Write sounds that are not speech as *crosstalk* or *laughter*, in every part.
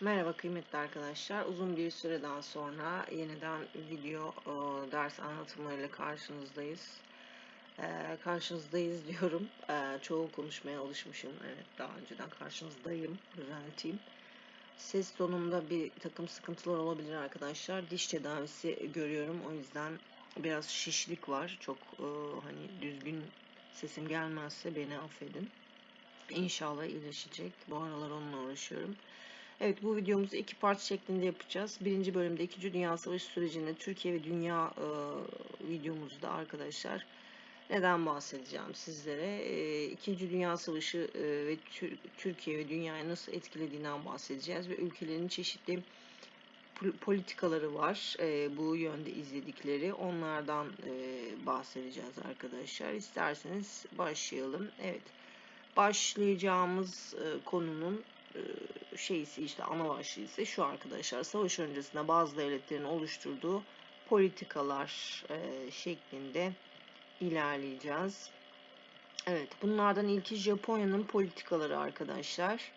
Merhaba kıymetli arkadaşlar. Uzun bir süreden sonra yeniden video e, ders anlatımlarıyla karşınızdayız. E, karşınızdayız *laughs* diyorum. E, çoğul konuşmaya alışmışım. Evet daha önceden karşınızdayım. Düzelteyim. Ses tonumda bir takım sıkıntılar olabilir arkadaşlar. Diş tedavisi görüyorum. O yüzden biraz şişlik var. Çok e, hani düzgün sesim gelmezse beni affedin. İnşallah iyileşecek. Bu aralar onunla uğraşıyorum. Evet bu videomuzu iki part şeklinde yapacağız. Birinci bölümde 2. Dünya Savaşı sürecinde Türkiye ve Dünya e, videomuzda arkadaşlar neden bahsedeceğim sizlere. E, Dünya Savaşı e, ve Tür Türkiye ve dünyayı nasıl etkilediğinden bahsedeceğiz ve ülkelerin çeşitli politikaları var e, bu yönde izledikleri onlardan e, bahsedeceğiz arkadaşlar isterseniz başlayalım evet başlayacağımız e, konunun e, şeysi işte ana başlığı şu arkadaşlar. Savaş öncesinde bazı devletlerin oluşturduğu politikalar e, şeklinde ilerleyeceğiz. Evet bunlardan ilki Japonya'nın politikaları arkadaşlar.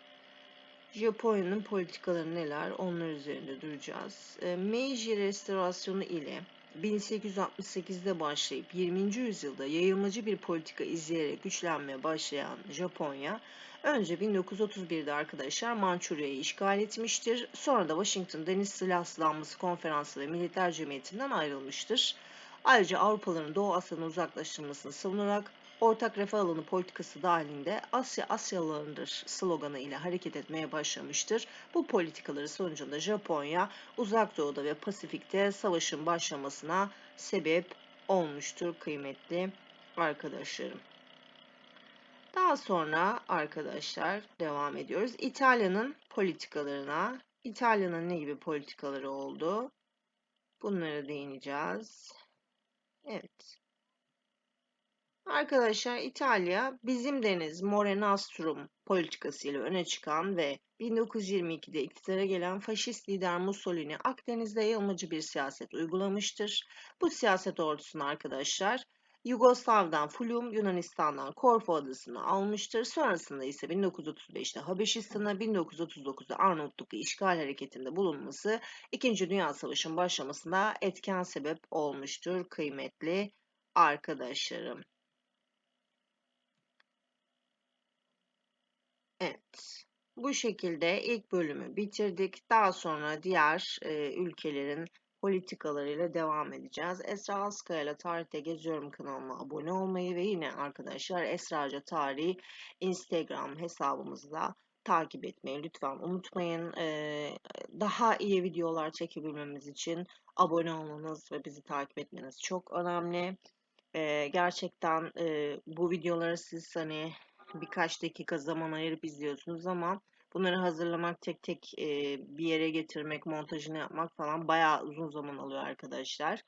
Japonya'nın politikaları neler? Onlar üzerinde duracağız. E, Meiji restorasyonu ile 1868'de başlayıp 20. yüzyılda yayılmacı bir politika izleyerek güçlenmeye başlayan Japonya, önce 1931'de arkadaşlar Mançurya'yı işgal etmiştir. Sonra da Washington Deniz Silahsızlanması Konferansı ve Militer Cemiyeti'nden ayrılmıştır. Ayrıca Avrupalıların Doğu Asya'nın uzaklaştırılmasını savunarak ortak refah alanı politikası dahilinde Asya Asyalılarındır sloganı ile hareket etmeye başlamıştır. Bu politikaları sonucunda Japonya uzak doğuda ve Pasifik'te savaşın başlamasına sebep olmuştur kıymetli arkadaşlarım. Daha sonra arkadaşlar devam ediyoruz. İtalya'nın politikalarına. İtalya'nın ne gibi politikaları oldu? Bunlara değineceğiz. Evet. Arkadaşlar İtalya bizim deniz Mare Nostrum politikasıyla öne çıkan ve 1922'de iktidara gelen faşist lider Mussolini Akdeniz'de yayılmacı bir siyaset uygulamıştır. Bu siyaset ordusunu arkadaşlar Yugoslav'dan Fulum, Yunanistan'dan Korfu adasını almıştır. Sonrasında ise 1935'te Habeşistan'a, 1939'da Arnavutluk'u işgal hareketinde bulunması 2. Dünya Savaşı'nın başlamasına etken sebep olmuştur kıymetli arkadaşlarım. Evet. Bu şekilde ilk bölümü bitirdik. Daha sonra diğer e, ülkelerin politikalarıyla devam edeceğiz. Esra Askaya ile Tarihte Geziyorum kanalıma abone olmayı ve yine arkadaşlar Esraca Tarihi Instagram hesabımızda takip etmeyi lütfen unutmayın. Ee, daha iyi videolar çekebilmemiz için abone olmanız ve bizi takip etmeniz çok önemli. Ee, gerçekten e, bu videoları siz hani birkaç dakika zaman ayırıp izliyorsunuz ama bunları hazırlamak tek tek e, bir yere getirmek, montajını yapmak falan bayağı uzun zaman alıyor arkadaşlar.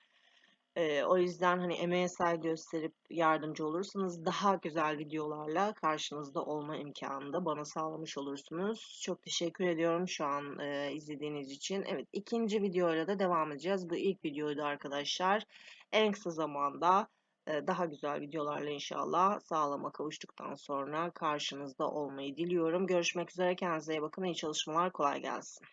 E, o yüzden hani emeğe saygı gösterip yardımcı olursanız daha güzel videolarla karşınızda olma imkanını da bana sağlamış olursunuz. Çok teşekkür ediyorum şu an e, izlediğiniz için. Evet ikinci videoyla da devam edeceğiz. Bu ilk videoydu arkadaşlar. En kısa zamanda daha güzel videolarla inşallah sağlama kavuştuktan sonra karşınızda olmayı diliyorum. Görüşmek üzere. Kendinize iyi bakın. İyi çalışmalar. Kolay gelsin.